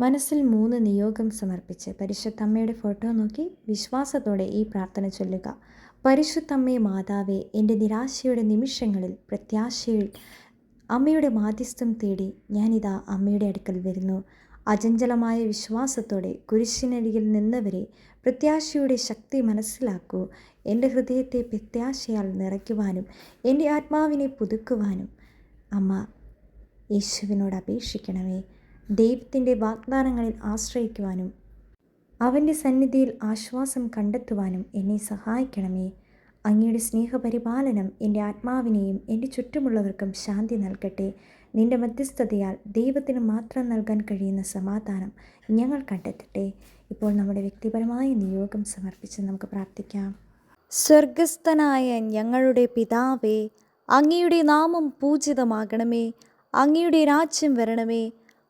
മനസ്സിൽ മൂന്ന് നിയോഗം സമർപ്പിച്ച് പരിശുദ്ധമ്മയുടെ ഫോട്ടോ നോക്കി വിശ്വാസത്തോടെ ഈ പ്രാർത്ഥന ചൊല്ലുക. പരിശുദ്ധമ്മേ മാതാവേ എന്റെ നിരാശയുടെ നിമിഷങ്ങളിൽ പ്രത്യാശയിൽ അമ്മയുടെ മാധ്യസ്ഥം തേടി ഞാനിതാ അമ്മയുടെ അടുക്കൽ വരുന്നു. അചഞ്ചലമായ വിശ്വാസത്തോടെ കുരിശിനരികിൽ നിന്നവരെ പ്രത്യാശയുടെ ശക്തി മനസ്സിലാക്കൂ. എന്റെ ഹൃദയത്തെ പ്രത്യാശയാൽ നിറയ്ക്കുവാനും എന്റെ ആത്മാവിനെ പുതുക്കുവാനും അമ്മ യേശുവിനോട് അപേക്ഷിക്കണമേ. ദൈവത്തിന്റെ വാഗ്ദാനങ്ങളിൽ ആശ്രയിക്കുവാനും അവന്റെ സന്നിധിയിൽ ആശ്വാസം കണ്ടെത്തുവാനും എന്നെ സഹായിക്കണമേ. അങ്ങയുടെ സ്നേഹപരിപാലനം എന്റെ ആത്മാവിനെയും എന്റെ ചുറ്റുമുള്ളവർക്കും ശാന്തി നൽകട്ടെ. നിന്റെ മധ്യസ്ഥതയാൽ ദൈവത്തിന് മാത്രം നൽകാൻ കഴിയുന്ന സമാധാനം ഞങ്ങൾ കണ്ടെത്തട്ടെ. ഇപ്പോൾ നമ്മുടെ വ്യക്തിപരമായ നിയോഗം സമർപ്പിച്ച് നമുക്ക് പ്രാർത്ഥിക്കാം. സ്വർഗസ്ഥനായ ഞങ്ങളുടെ പിതാവേ അങ്ങയുടെ നാമം പൂജിതമാകണമേ. അങ്ങയുടെ രാജ്യം വരണമേ.